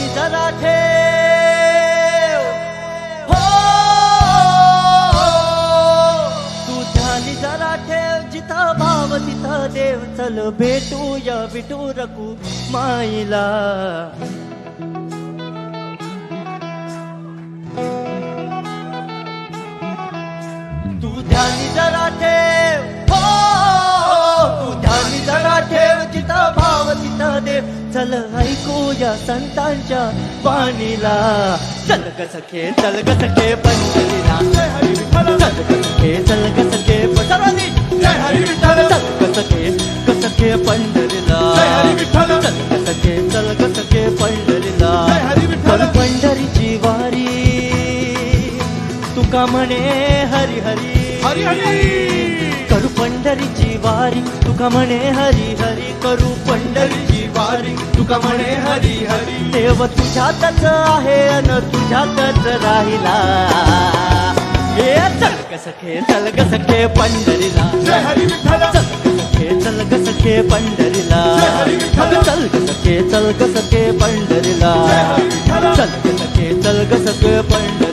ध्यानी जरा ठेव. हो तू ध्यानी जरा ठेव जिथं भाव तिथं देव. चल भेटूया विटू रकू माईला. तू ध्यानी जरा ठेव. हो तू ध्यानी जरा ठेव जिथं भाव तिथं देव. चल ऐकूया संतांच्या वाणीला चल सखे चल सखे पंढरीला. चल सखे चल सखे सर्वांनी चल सखे ग सखे पंढरीला. चल सखे चल सखे पंढरीला. पंढरीची वारी. तुका म्हणे हरी हरी. हरी हरी. करू पंढरीची वारी. तुका म्हणे हरी हरी करू पंढरीची वारी. तुका म्हणे हरी हरी. देव तुझ्यातच आहे अन तुझ्यातच राहिला. हे चल ग सखे चल ग सखे पंढरीला. जय हरी विठ्ठल. चल ग सखे चल ग सखे पंढरीला. जय हरी विठ्ठल. चल ग सखे चल ग सखे पंढरीला. जय हरी विठ्ठल. चल ग सखे चल ग सखे पंढरीला.